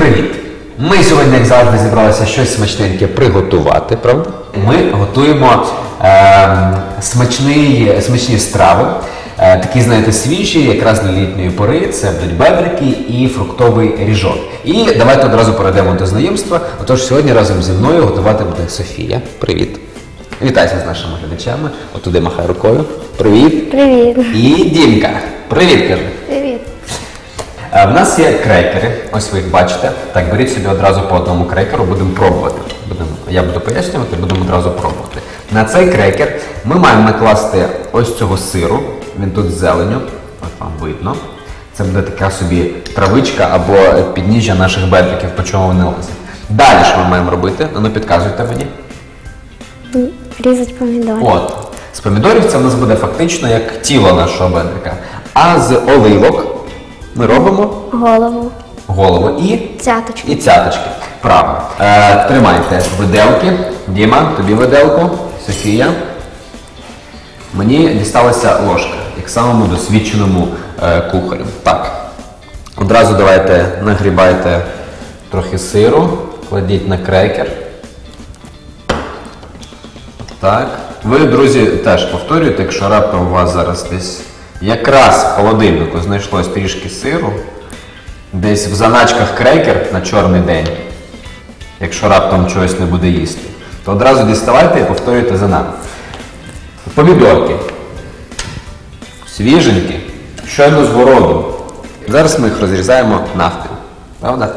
Привіт! Ми сьогодні, як завжди, зібралися щось смачненьке приготувати, правда? Ми готуємо е, смачний, смачні страви, е, такі, знаєте, свіжі, якраз для літньої пори. Це будуть бедрики і фруктовий ріжок. І давайте одразу перейдемо до знайомства. Отож, сьогодні разом зі мною готувати буде Софія. Привіт. Вітайся з нашими глядачами. Отуди махай рукою. Привіт. Привіт. І Дімка. Привіт, кажи. Е, В нас є крекери, ось ви їх бачите. Так, беріть собі одразу по одному крекеру, будемо пробувати. Будемо, я буду пояснювати, будемо одразу пробувати. На цей крекер ми маємо накласти ось цього сиру, він тут з зеленю, от вам видно. Це буде така собі травичка або підніжжя наших бедриків, по чому вони лазять. Далі що ми маємо робити? Ну, підказуйте мені. Різать помідори. От. З помідорів це в нас буде фактично як тіло нашого бедрика. А з оливок ми робимо Голову. голову і Цяточку. і цяточки. Правильно. Е, тримайте виделки. Діма, тобі виделку. Софія. Мені дісталася ложка, як самому досвідченому е, кухарю. Так. Одразу давайте нагрібайте трохи сиру, кладіть на крекер. Так. Ви, друзі, теж повторюєте, якщо раптом у вас зараз десь якраз в холодильнику знайшлось трішки сиру, десь в заначках крекер на чорний день, якщо раптом чогось не буде їсти, то одразу діставайте і повторюйте за нами. Помідорки. Свіженькі, щойно з городу. Зараз ми їх розрізаємо навпіл. Правда?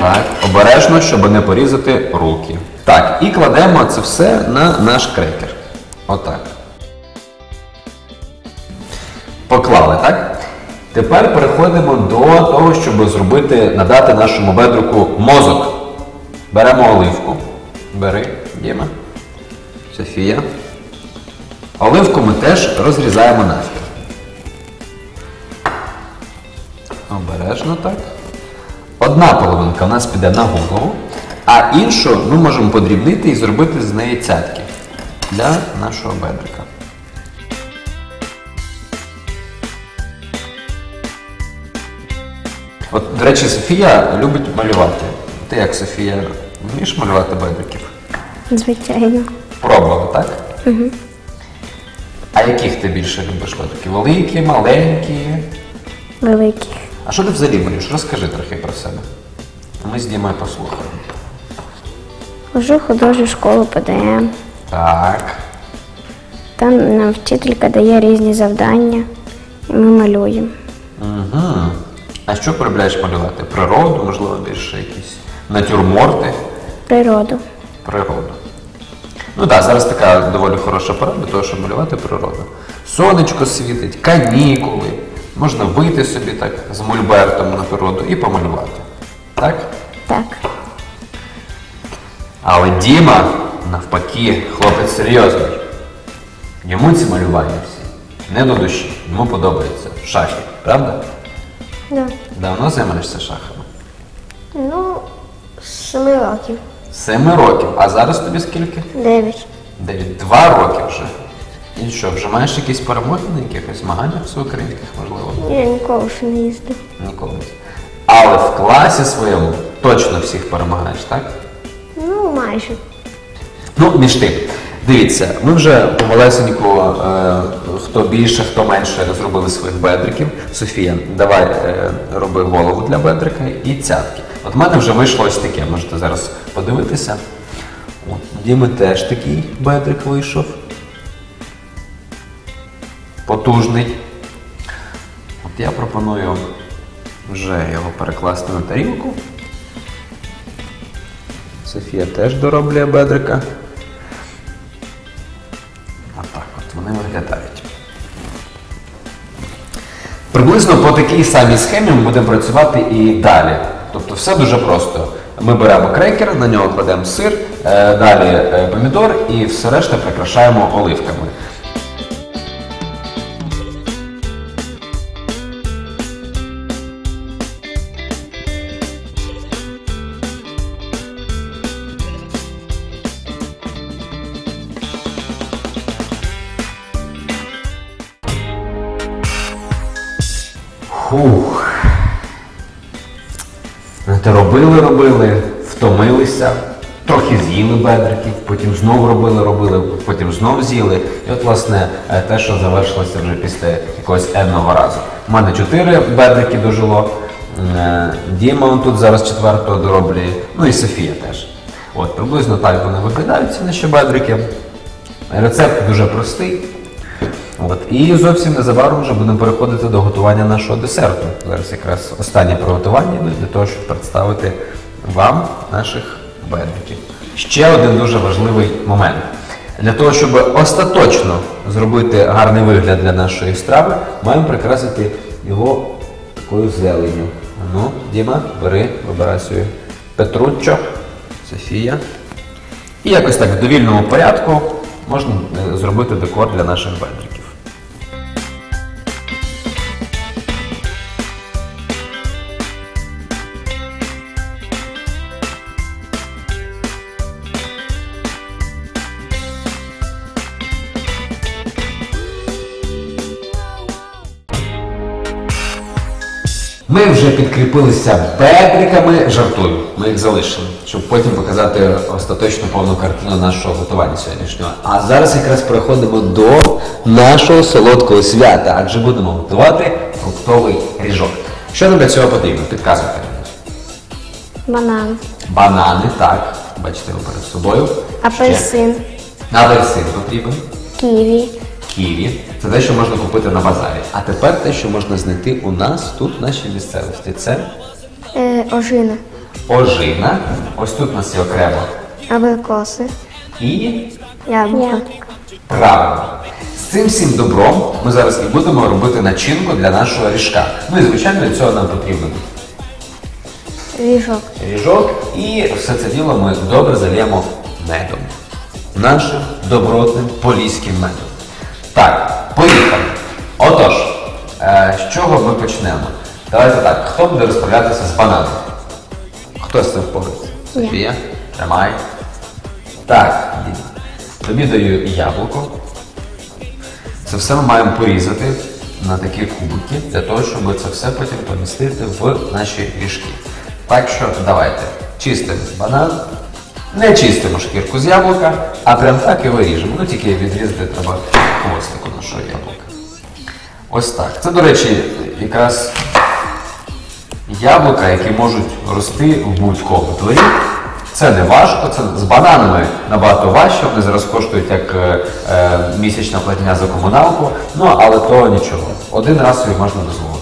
Так, обережно, щоб не порізати руки. Так, і кладемо це все на наш крекер. Отак. Поклали, так? Тепер переходимо до того, щоб зробити, надати нашому бедруку мозок. Беремо оливку. Бери, Діма. Софія. Оливку ми теж розрізаємо навпіл. Обережно так. Одна половинка у нас піде на голову, а іншу ми можемо подрібнити і зробити з неї цятки для нашого бедрика. От, до речі, Софія любить малювати. Ти як Софія, вмієш малювати бедриків? Звичайно. Пробувала, так? Угу. А яких ти більше любиш бедриків? Великі, маленькі? Великих. А що ти взагалі малюєш? Розкажи трохи про себе. Ми з Дімою послухаємо. Хожу в художню школу ПДМ. Так. Там нам вчителька дає різні завдання. І ми малюємо. Угу. А що полюбляєш малювати? Природу, можливо, більше якісь натюрморти? Природу. Природу. Ну так, зараз така доволі хороша пора для того, щоб малювати природу. Сонечко світить, канікули. Можна вийти собі так з мольбертом на природу і помалювати. Так? Так. Але Діма, навпаки, хлопець серйозний. Йому ці малювання всі не до душі. Йому подобаються шахи, правда? Да. Давно займаєшся шахами? Ну, з семи років. Семи років. А зараз тобі скільки? Дев'ять. Дев'ять. Два роки вже. І що, вже маєш якісь перемоги на якихось змаганнях всеукраїнських, можливо? Я ніколи ще не їздив. Ніколи. не. Але в класі своєму точно всіх перемагаєш, так? Ну, майже. Ну, між тим, дивіться, ми вже помалесеньку, е, хто більше, хто менше зробили своїх бедриків. Софія, давай е, роби голову для бедрика і цятки. От в мене вже вийшло ось таке, можете зараз подивитися. Діми теж такий бедрик вийшов. Потужний. От я пропоную вже його перекласти на тарілку. Софія теж дороблює бедрика. Приблизно по такій самій схемі ми будемо працювати і далі. Тобто все дуже просто. Ми беремо крекер, на нього кладемо сир, е, далі е, помідор і все решта прикрашаємо оливками. Фух. Знаєте, робили, робили, втомилися, трохи з'їли бедриків, потім знову робили, робили, потім знову з'їли. І от, власне, е, те, що завершилося вже після якогось енного разу. У мене чотири бедрики дожило. Е, Діма он тут зараз четвертого дороблює, ну і Софія теж. От, приблизно так вони виглядають, ці наші бедрики. Рецепт дуже простий. От. І зовсім незабаром вже будемо переходити до готування нашого десерту. Зараз якраз останнє приготування для того, щоб представити вам наших бедриків. Ще один дуже важливий момент. Для того, щоб остаточно зробити гарний вигляд для нашої страви, маємо прикрасити його такою зеленню. Ну, Діма, бери, вибирай собі Петруччо, Софія. І якось так в довільному порядку можна е, зробити декор для наших бедриків. Ми вже підкріпилися бедриками, жартую, ми їх залишили, щоб потім показати остаточну повну картину нашого готування сьогоднішнього. А зараз якраз переходимо до нашого солодкого свята, адже будемо готувати фруктовий ріжок. Що нам для цього потрібно? Підказуйте. Банан, Банани, так, бачите ви перед собою. апельсин, Ще. Апельсин потрібен. ківі, Ківі. Це те, що можна купити на базарі. А тепер те, що можна знайти у нас тут, в нашій місцевості. Це е, ожина, ожина. Ось тут у нас є окремо. абрикоси, І яблука, правильно. З цим всім добром ми зараз і будемо робити начинку для нашого ріжка. Ну і звичайно для цього нам потрібен ріжок, ріжок, і все це діло ми добре зальємо медом. Нашим добротним поліським медом. Так, поїхали. Отож, е, з чого ми почнемо? Давайте так, хто буде розправлятися з бананом? Хто з цим впорається? Софія? Тримай. Так, Тобі даю яблуко. Це все ми маємо порізати на такі кубики, для того, щоб це все потім помістити в наші ріжки. Так що давайте чистимо банан, не чистимо шкірку з яблука, а прям так його ріжемо. Ну тільки відрізати треба хвостику нашого яблука. Ось так. Це, до речі, якраз яблука, які можуть рости в будь-кому дворі. Це не важко, це з бананами набагато важче, вони зараз коштують як е, е, місячна платня за комуналку, ну але то нічого. Один раз собі можна дозволити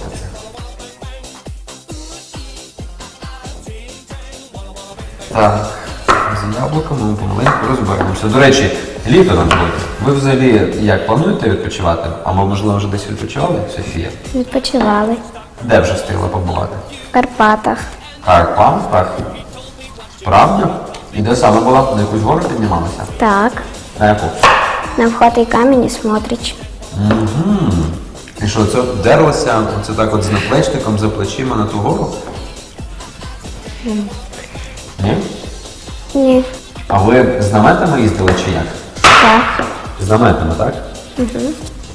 яблуками ми помаленьку розберемося. До речі, літо нам буде. Ви взагалі як плануєте відпочивати? А ми, можливо, вже десь відпочивали, Софія? відпочивали Де вже встигла побувати? в Карпатах, Карпатах. Правда? І де саме була? На якусь гору піднімалася? так, На яку? на вход камінь і смотрич. І що, це дерлося, це так от з наплечником за плечима на ту гору? Ні? Ні, А ви з наметами їздили чи як? так, З наметами, так? Угу.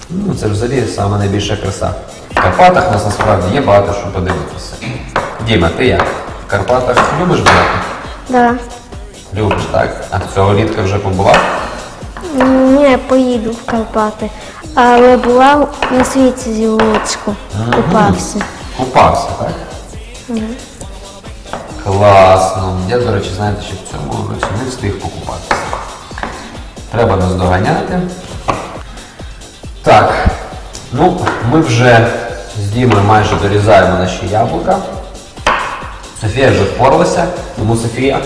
Ну, це взагалі саме найбільша краса. В Карпатах нас насправді є багато що подивитися. Діма, ти як? В Карпатах любиш бувати? да. Любиш, так? А цього літка вже побував? Ні, поїду в Карпати. Але була на світі зі Луцьку, купався. Купався, так? Класно. Я, до речі, знаєте, що в цьому році не встиг покупатися. Треба нас доганяти. Так, ну, ми вже з Дімою майже дорізаємо наші яблука. Софія вже впоралася, тому Софія,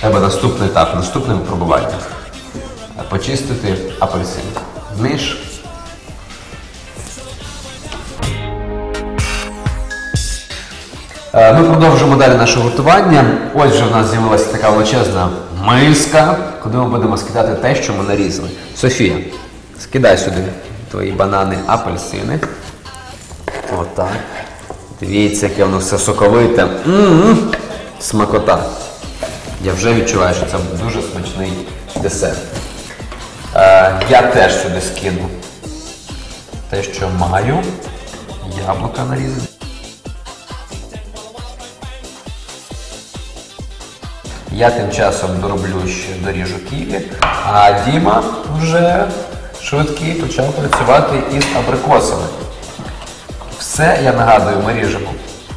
тебе наступний етап, наступне випробування. Почистити апельсин. Вмієш? Ми продовжуємо далі наше готування. Ось вже в нас з'явилася така величезна миска, куди ми будемо скидати те, що ми нарізали. Софія, скидай сюди твої банани, апельсини. Отак. Дивіться, яке воно все соковите. М-м-м. Смакота. Я вже відчуваю, що це дуже смачний десерт. Е, я теж сюди скину те, що маю. Яблука нарізати. Я тим часом дороблю ще доріжу ківі, а Діма вже швидкий почав працювати із абрикосами. Все, я нагадую, ми ріжемо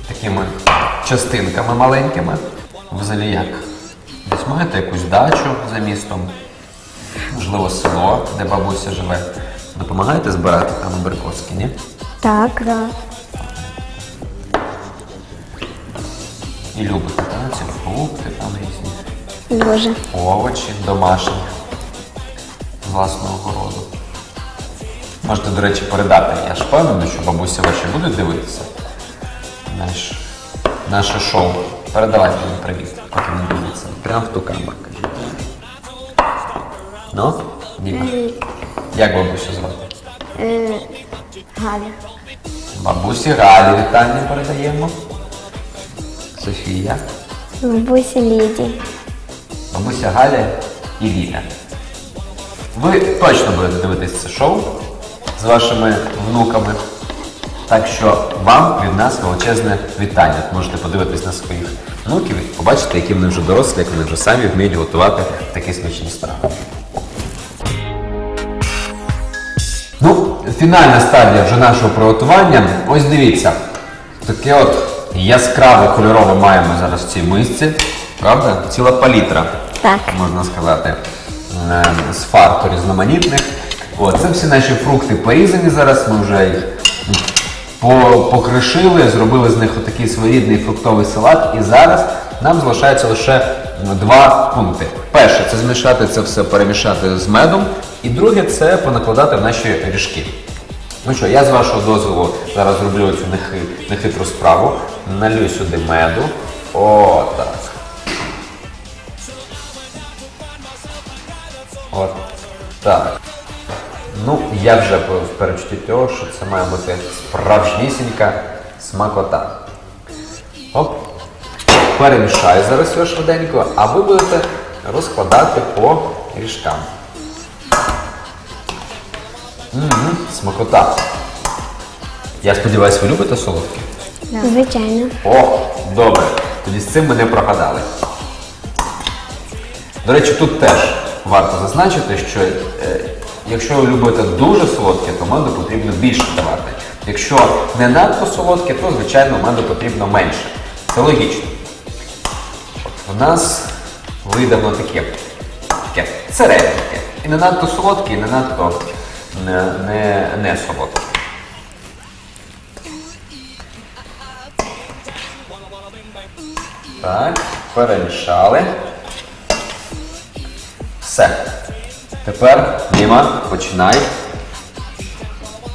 такими частинками маленькими. Взагалі як? Десь маєте якусь дачу за містом, можливо, село, де бабуся живе. Допомагаєте збирати там абрикоски, ні? Так. Да. І любите, так? Ці фрукти різні. Дуже. овочі домашні з власного городу. Можете, до речі, передати. Я ж впевнений, що бабуся ваші будуть дивитися наш, наше шоу. Передавайте їм привіт, поки не дивиться. Прямо в ту камеру. кажіть. Ну, Діма. Як бабусю звати? Е, Галя. Бабусі Галі вітання передаємо. Софія. Бабуся Лідії. Бабуся Галя і Ліля. Ви точно будете дивитися це шоу з вашими внуками. Так що вам від нас величезне вітання. Можете подивитись на своїх внуків і побачити, які вони вже дорослі, як вони вже самі вміють готувати такі смачні страви. Ну, фінальна стадія вже нашого приготування. Ось дивіться. Таке от яскраве кольорове маємо зараз в цій мисці. Правда? Ціла палітра, Так. можна сказати, е, з фарту різноманітних. От, це всі наші фрукти порізані зараз. Ми вже їх покришили, зробили з них отакий своєрідний фруктовий салат. І зараз нам залишається лише два пункти. Перше це змішати це все, перемішати з медом. І друге це понакладати в наші ріжки. Ну що, я з вашого дозволу зараз зроблю цю нехи- нехитру справу. Налью сюди меду. О, так. От так. Ну, я вже в перечутті того, що це має бути справжнісінька смакота. Оп. Перемішаю зараз його швиденько, а ви будете розкладати по ріжкам. Мгм, смакота. Я сподіваюся, ви любите солодке? Звичайно. О, добре. Тоді з цим ми не прогадали. До речі, тут теж варто зазначити, що е, якщо ви любите дуже солодке, то меду потрібно більше давати. Якщо не надто солодке, то звичайно меду потрібно менше. Це логічно. От у нас вийде воно таке, таке середненьке. І не надто солодке, і не надто не, не, солодке. Так, перемішали. Все. Тепер, Діма, починай.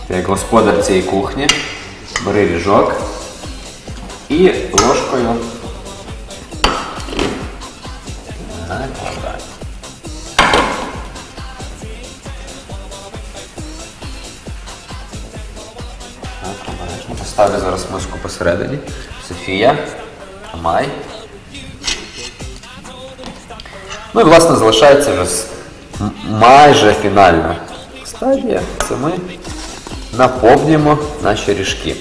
Ти як господар цієї кухні. Бери ріжок і ложкою. Накладай. Так, Поставлю зараз миску посередині. Софія, тримай. Ну і власне залишається вже майже фінальна стадія. Це ми наповнюємо наші ріжки.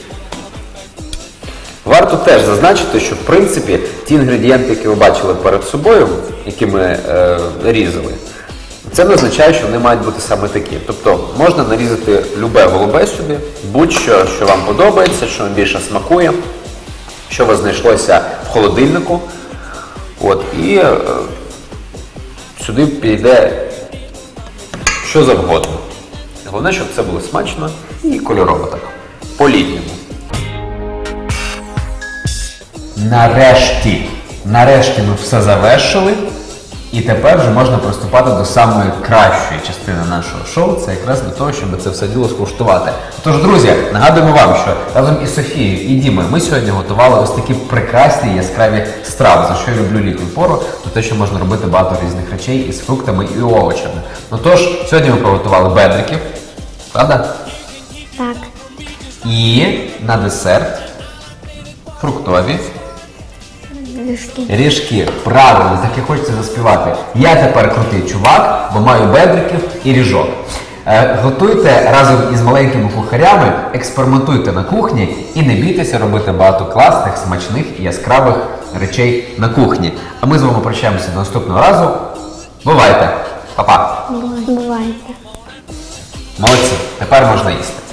Варто теж зазначити, що в принципі ті інгредієнти, які ви бачили перед собою, які ми е, різали, це не означає, що вони мають бути саме такі. Тобто можна нарізати любе голубе сюди, будь-що, що вам подобається, що вам більше смакує, що у вас знайшлося в холодильнику. От, і е, сюди піде що завгодно. Головне, щоб це було смачно і кольорово так. По-літньому. Нарешті. Нарешті ми все завершили. І тепер вже можна приступати до самої кращої частини нашого шоу. Це якраз для того, щоб це все діло скуштувати. Тож, друзі, нагадуємо вам, що разом із Софією і Дімою ми сьогодні готували ось такі прекрасні яскраві страви, за що я люблю літню пору, за те, що можна робити багато різних речей із фруктами і овочами. Ну тож, сьогодні ми приготували бедриків, правда? Так. І на десерт фруктові Різки. ріжки. Правильно, так і хочеться заспівати. Я тепер крутий чувак, бо маю бедриків і ріжок. Е, готуйте разом із маленькими кухарями, експериментуйте на кухні і не бійтеся робити багато класних, смачних і яскравих речей на кухні. А ми з вами прощаємося до наступного разу. Бувайте! Па-па! Бувайте. Молодці, тепер можна їсти.